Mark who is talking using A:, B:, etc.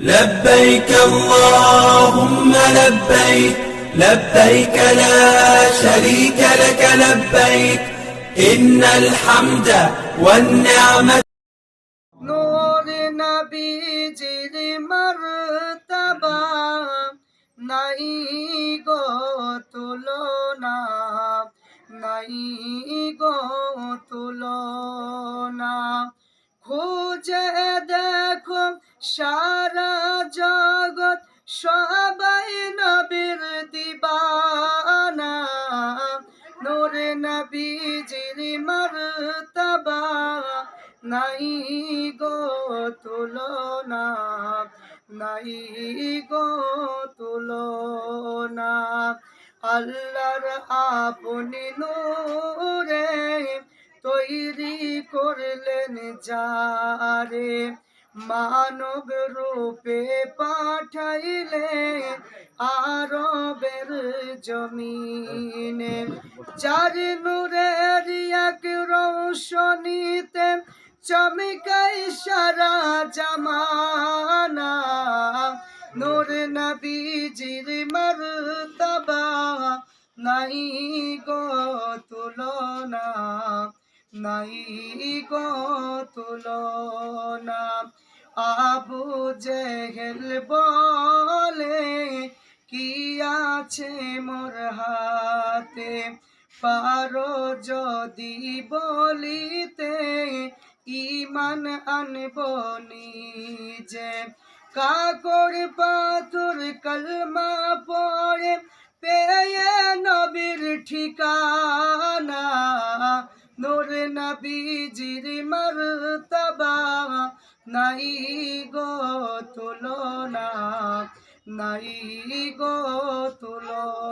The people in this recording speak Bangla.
A: لبيك اللهم لبيك لبيك لا شريك لك لبيك إن الحمد والنعمة
B: নূর নবীজির মর্তবা নাই গো তুলনা নাই গো তুলনা খুঁজে দেখো সারা জগৎ সবাই নবীর দিবানা। নূর নবীজির মর্তবা। নাই গো তুলনা, নাই গো তুলনা। আল্লাহর আপনি নূরে তৈরি করলেন যারে। মানব রূপে পাঠাইলেন আরবের জমিনে। যার নূরের এক রৌশনীতে চমকাই সারা জামানা। নূর নবীজির মর্তবা নাই গো নাই গো তুলনা। আবু জেহেল বলে, কি আছে মোর হাতে? পারো যদি বলিতে ইমান আনব নিজে। কাকর পাথর কলমা পড়ে, পেয়ে নবীর নূর নবীজির মর্তবা নাই গো তুলনা নাই গো তুলনা।